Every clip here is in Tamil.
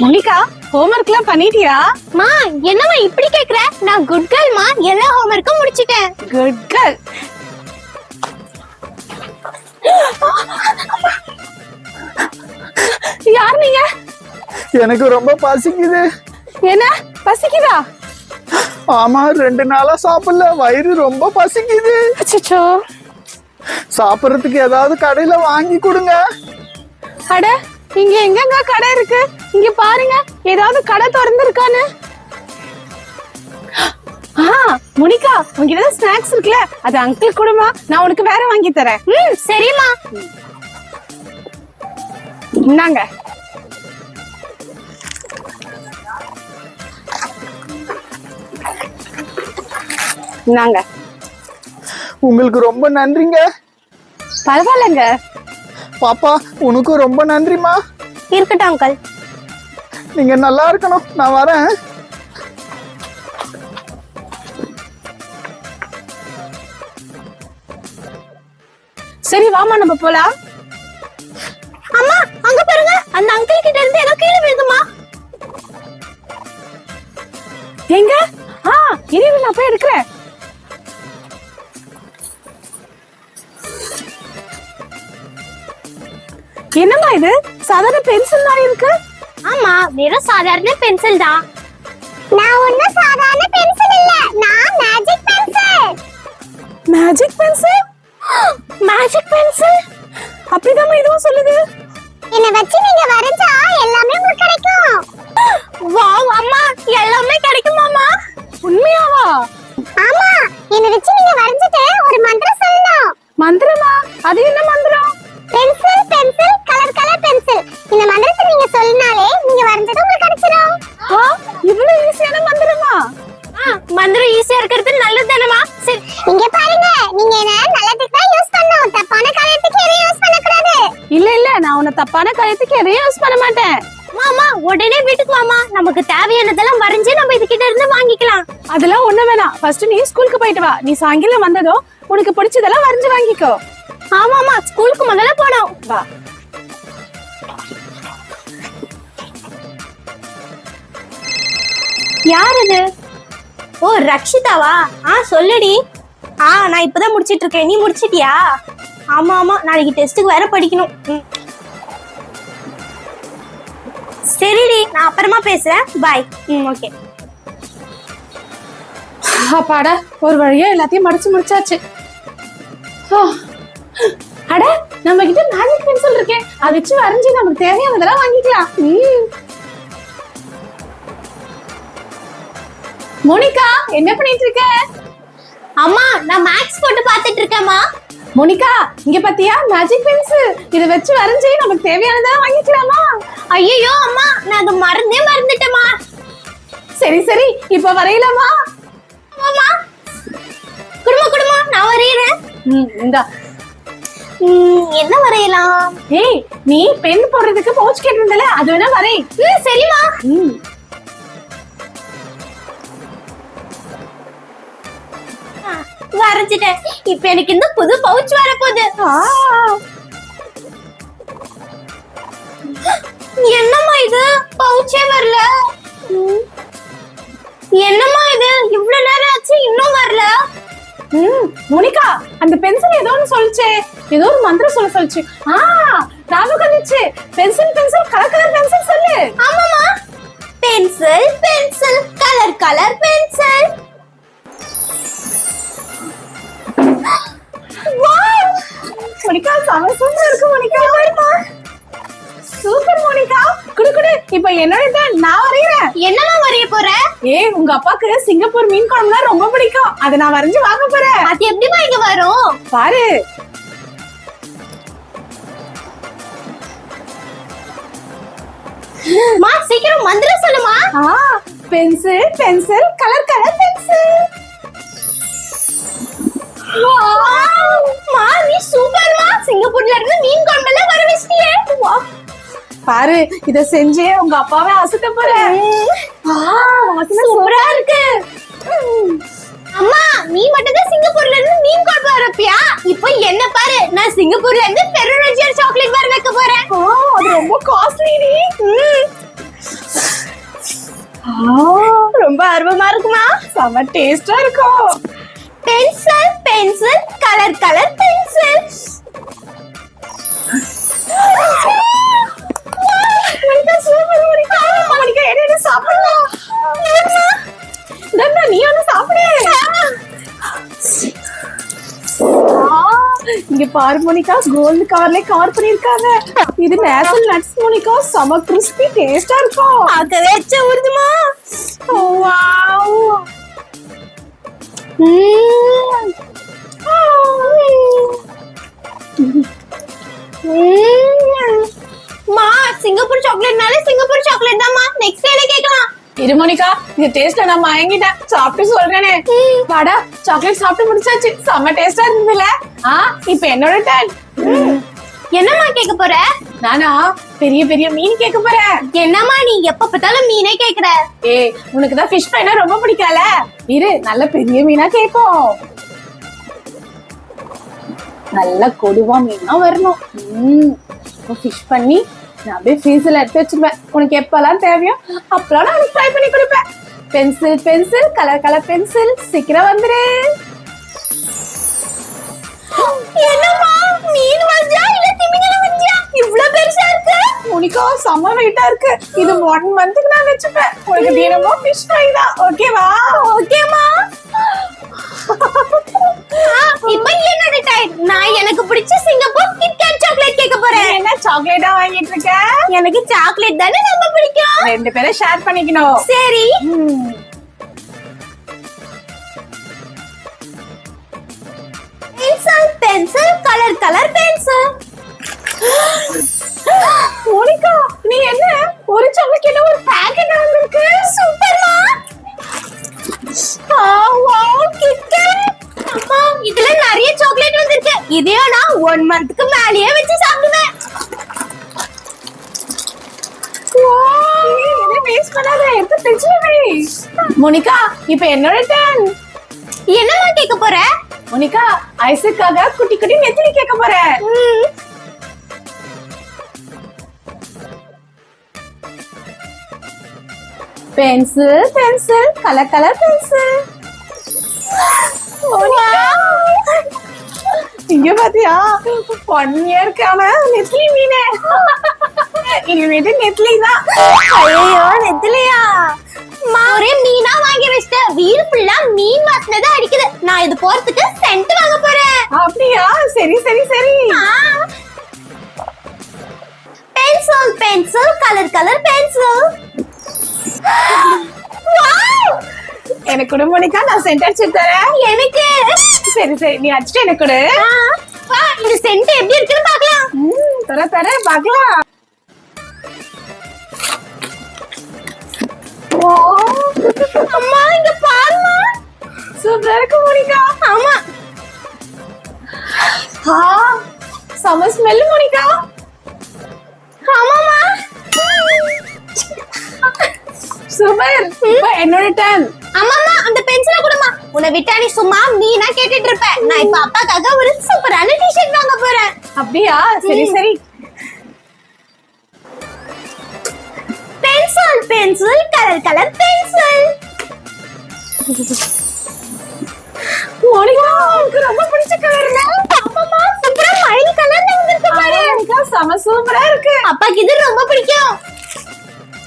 மோனிகா ஹோம்ஒர்க் எல்லாம் பண்ணிட்டியா? மா என்னம்மா இப்படி கேக்குற? நான் குட் கேர்ள்மா எல்லா ஹோம்ஒர்க்கும் முடிச்சிட்டேன். குட் கேர்ள் யார் நீங்க? எனக்கு ரொம்ப பசிக்குது. என்ன? பசிக்குதா? ஆமா ரெண்டு நாளா சாப்பிடல. வயிறு ரொம்ப பசிக்குது. அச்சச்சோ. சாப்பிடறதுக்கு ஏதாவது கடையில வாங்கி கொடுங்க. அட இங்க எங்கங்க கடை இருக்கு? இங்க பாருங்க ஏதாவது கடை திறந்திருக்கான்னு. ஆ மோனிகா உங்ககிட்ட ஸ்நாக்ஸ் இருக்குல்ல? அது அங்கிள் கொடுமா நான் உனக்கு வேற வாங்கி தரேன். ம் சரிம்மா. இந்தாங்க. இந்தாங்க. உங்களுக்கு ரொம்ப நன்றிங்க. பரவாயில்லைங்க. பாப்பா உனக்கும் ரொம்ப நன்றிமா இருக்கட்டும் அங்கிள் நீங்க நல்லா இருக்கணும். நான் வரேன். சரி வாமா நம்ம போலாம். அம்மா அங்க பாருங்க. அந்த அங்கிள் கிட்ட இருந்து ஏதோ கீழே விழுதுமா எங்க? ஆ இனிமே நான் போய் எடுக்கிறேன் என்னம்மா இது? சாதாரண பென்சில் தான் இருக்கு. ஆமா வெறும் சாதாரண பென்சில் தான். நான் ஒன்னும் சாதாரண பென்சில் இல்ல. நான் மேஜிக் பென்சில் மேஜிக் பென்சில் இருந்து வாங்கிக்கலாம். அதெல்லாம் ஒண்ணு வேணாம். ஃபர்ஸ்ட் நீ ஸ்கூலுக்கு போயிட்டு வா. நீ சாயங்காலம் வந்ததும் உனக்கு பிடிச்சதெல்லாம் வரைஞ்சு வாங்கிக்கோ. ஆமாமா ஸ்கூலுக்கு முதல்ல போனோம். வா. யார் அது? ஓ ரக்ஷிதாவா? ஆ சொல்லுடி. ஆ நான் இப்பதான் முடிச்சிட்டு இருக்கேன். நீ முடிச்சிட்டியா? ஆமா ஆமா. நாளைக்கு டெஸ்ட்டுக்கு வேற படிக்கணும். சரிடி நான் அப்புறமா பேசுறேன். பாய் ம் ஓகே அப்பாடா ஒரு வழியா எல்லாத்தையும் மடிச்சு முடிச்சாச்சு. அட நம்ம கிட்ட மேஜிக் பென்சில் இருக்கே. அதை வச்சு வரைஞ்சு நமக்கு தேவையானதெல்லாம் வாங்கிக்கலாம். மோனிகா என்ன பண்ணிட்டு இருக்க? அம்மா நான் மேக்ஸ் போட்டு பார்த்துட்டு இருக்கேம்மா. மோனிகா இங்க பாத்தியா? மேஜிக் பென்சில் இதை வச்சு வரைஞ்சு நமக்கு தேவையானதெல்லாம் வாங்கிக்கலாமா? ஐயோ அம்மா நான் அதை மறந்தே மறந்துட்டேம்மா. சரி சரி இப்ப வரையலாமா? நான் வரைகிறேன் ம் இந்தா. என்ன வரையலாம்? ஏய் நீ பென் போடுறதுக்கு பவுச் கேட்டிருந்தல அது வேணா வரை. ம் சரிம்மா ம். ஆ, வரைஞ்சிட்டேன். இப்ப எனக்கு இந்த புது பவுச் வரப்போகுது. ஆ. என்னம்மா இது? பவுச்சே வரல. என்னம்மா ம் மோனிகா அந்த பென்சில் ஏதோ ஒன்று சொல்லுச்சே. ஏதோ ஒரு மந்திரம் சொல்ல சொல்லுச்சு. ஆ ஞாபகம் வந்துச்சு pencil pencil colour colour pencil சொல்லு. ஆமாமா pencil pencil colour colour pencil Monica சமசமா இருக்கு மோனிகா. இப்போ என்னோட. நான் வரைகிறேன் என்னம்மா வரைய போற? ஏய் உங்க அப்பாக்கு சிங்கப்பூர் மீன் குழம்புனா ரொம்ப பிடிக்கும். அதை நான் வரைஞ்சு வாங்க போறேன். அது எப்படிமா இங்க வரும்? பாரு. மா சீக்கிரம் மந்திரம் சொல்லுமா. ஆ pencil pencil colour colour pencil மா நீ சூப்பர்மா சிங்கப்பூர்ல இருந்து மீன் குழம்பெல்லாம் வர வச்சிட்டியே. பாரு இத செஞ்சே உங்க அப்பாவே அசத்த போறேன். சூப்பரா இருக்கு. அம்மா நீ மட்டும் தான் சிங்கப்பூர்ல இருந்து மீன் குழம்பு வரப்பியா இப்போ என்ன பாரு நான் சிங்கப்பூர்ல இருந்து பெருரஜியர் சாக்லேட் பார் வைக்க போறேன். அது ரொம்ப காஸ்ட்லி ம். ரொம்ப ஆர்வமா இருக்குமா? செம டேஸ்டா இருக்கும். பென்சில் பென்சில் கலர் கலர் இங்க பாரு மோனிகா கோல்டு கவர்ல கவர் பண்ணிருக்காங்க இது நேஷனல் நட்ஸ் மோனிகா செம கிறிஸ்பி டேஸ்டா இருக்கும் பார்க்கவே எச்ச ஊறுதுமா வாவ். மா சிங்கப்பூர் சாக்லேட்னாலே சிங்கப்பூர் சாக்லேட் தான்மா நெக்ஸ்ட் என்ன கேட்கலாம் இரு மோனிகா இந்த டேஸ்ட்ல நான் மயங்கிட்டேன். சாப்பிட்டு சொல்றேனே. வாடா சாக்லேட் சாப்பிட்டு முடிச்சாச்சு. செம்ம டேஸ்டா இருந்ததுல. ஆ இப்ப என்னோட டர்ன் என்னம்மா கேட்க போற? நானா பெரிய பெரிய மீன் கேட்க போறேன் என்னம்மா நீ எப்ப பார்த்தாலும் மீனே கேக்குற ஏய் உனக்கு தான் ஃபிஷ் ஃப்ரைனா ரொம்ப பிடிக்கல இரு நல்ல பெரிய மீனா கேக்கும் நல்ல கொடுவா மீனா வரணும். ம் ஃபிஷ் பண்ணி நான் அப்படியே ஃபீஸில் எடுத்து வச்சிருப்பேன் உனக்கு எப்போல்லாம் தேவையோ அப்பெல்லாம் நான் உனக்கு ட்ரை பண்ணி கொடுப்பேன். Pencil pencil colour colour pencil சீக்கிரம் வந்துரு. என்னம்மா மீன் வஞ்சா இல்ல திமிங்கலம் வஞ்சா இவ்ளோ பெருசா இருக்கு. உனக்கோ செம்ம வெயிட்டா இருக்கு. இது ஒன் மந்த்துக்கு நான் வச்சுப்பேன். உனக்கு தினமும் ஃபிஷ் ஃப்ரை தான். ஓகேவா ஓகேமா இப்போ என்னோட டைம் நான் எனக்கு பிடிச்ச சிங்கப்பூர் கிட்கேட் சாக்லேட் கேட்க போறேன். என்ன சாக்லேட்டா வாங்கிட்டு இருக்க? எனக்கு சாக்லேட் தானே ரொம்ப பிடிக்கும். ரெண்டு பேரும் ஷேர் பண்ணிக்கணும். சரி. Pencil pencil colour colour pencil Monica நீ என்ன? ஒரு சாக்லேட் ஒரு பாக்கெட் வந்திருக்கு சூப்பர்மா வாவ் கிட்கேட் அம்மா இதுல நிறைய சாக்லேட் வந்திருக்கு இதையும் நான் ஒன் மந்த்க்கு மேலேயே வச்சு சாப்பிடுவேன். மோனிகா இப்போ என்னோட டர்ன் என்னம்மா கேட்க போற? மோனிகா ஐஸுக்காக குட்டி குட்டி நெத்திலி கேட்க போறேன் ம், pencil pencil colour colour pencil இங்க பாத்தியா? ஒன் இயர்க்கான நெத்லி மீனே. இனிமேட்டு நெத்லி தான். ஐயோ நெத்திலையா? அம்மா, ஒரே மீனா வாங்கி வச்சிட்டேன் வீடு ஃபுல்லா மீன் வாசனை அடிக்குது. நான் இது போறதுக்கு சென்ட் வாங்க போறேன். அப்படியா? சரி சரி சரி. Pencil pencil colour colour pencil எனக்கு கொடு மோனிகா நான் சென்ட் அடிச்சு தரேன். எனக்கு? சரி சரி நீ அடிச்சுட்டு எனக்கு கொடு. இந்த சென்ட் எப்படி இருக்குன்னு பார்க்கலாம். ம், தர தர பார்க்கலாம். அம்மா இங்க பாருமா சூப்பரா இருக்கு மோனிகா. ஆமா. ஆ செம ஸ்மெல் மோனிகா. ஆமாமா சூப்பர். என்னோட டர்ன் பென்சிலை கொடுமா. உன்னை விட்டா நீ சும்மா மீனா கேட்டுட்டு இருப்ப. நான் இப்ப அப்பாக்காக ஒரு சூப்பரான டிஷர்ட் வாங்க போறேன். அப்படியா? சரி. சரி. Pencil pencil colour colour pencil Monica உனக்கு ரொம்ப பிடிச்ச கலர்ல அம்மாமா சூப்பரா மயில் கலர்ல வந்திருக்கு பாரு. மோனிகா செம சூப்பரா இருக்கு. அப்பாக்கு இது ரொம்ப பிடிக்கும்.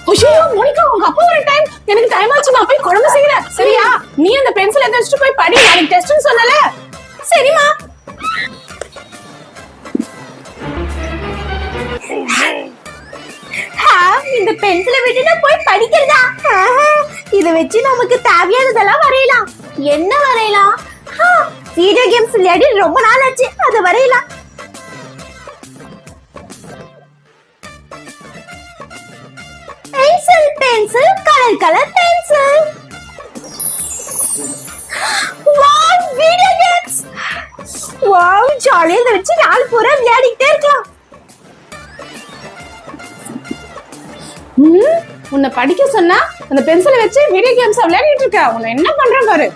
ஐயோ மோனிகா உங்க அப்பா ஒரு டைம் எனக்கு டைம் ஆச்சு நான் போய் குழம்பு செய்யறேன் சரியா? நீ அந்த பென்சில் எடுத்து வச்சுட்டு போய் படி நாளைக்கு டெஸ்ட்னு சொன்னல சரிம்மா. இந்த பென்சிலை விட்டுட்டு போய் படிக்கிறதா? ஆஹா, இதை வச்சு நமக்கு தேவையானதெல்லாம் வரையலாம். என்ன வரையலாம்? வீடியோ கேம்ஸ் விளையாடி ரொம்ப நாள் ஆச்சு. அதை வரையலாம். Pencil colour colour pencil wow video games wow ஜாலியா இதை வச்சு நாள் பூரா விளையாடிக்கிட்டே இருக்கலாம். ம், உன்னை படிக்க சொன்னா அந்த பென்சிலை வச்சு வீடியோ கேம்ஸ் விளையாடிட்டு இருக்க? உன்னை என்ன பண்றேன் பாரு.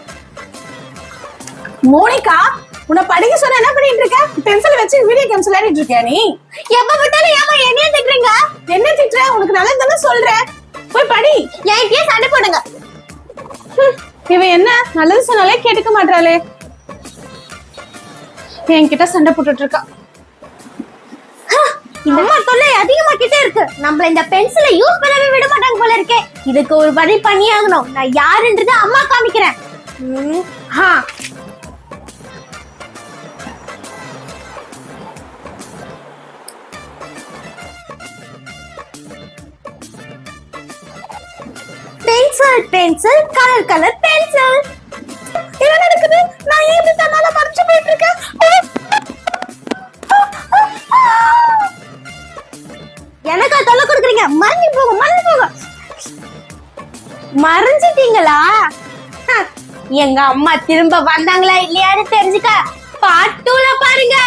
மோனிகா உன்னை படிக்க சொன்ன என்ன பண்ணிட்டு இருக்க? பென்சிலை வச்சு வீடியோ கேம்ஸ் விளையாடிட்டு இருக்கியா நீ? எப்ப பார்த்தாலும் ஏமா என்ன திட்டுறீங்க? என்ன திட்டுற? உனக்கு நல்லது தானே சொல்றேன். போய் படி. என்கிட்டயே சண்டை போடுங்க. இவ என்ன? நல்லது சொன்னாலே கேட்டுக்க மாட்டாளே என்கிட்ட சண்டை போட்டுட்டு இருக்கா அம்மா தொல்லை அதிகமாக்கிட்டே இருக்கு. நம்மள இந்த பென்சிலை யூஸ் பண்ணவே விட மாட்டாங்க போல இருக்கே. இதுக்கு ஒரு வழி பண்ணி ஆகணும். நான் யாருன்றதை அம்மா காமிக்கிறேன். ம், பென்சில் கலர் கலர் பென்சில் என்ன நடக்குது? நான் ஏன் இப்படி தன்னால மறைச்சு போயிட்டு இருக்கேன் எனக்கா தொல்லை கொடுக்குறீங்க? மறைஞ்சு போங்க மறைஞ்சு போங்க. மறைஞ்சிட்டீங்களா? எங்க அம்மா திரும்ப வந்தாங்களா இல்லையான்னு தெரிஞ்சுக்க. பாட்டூல பாருங்க.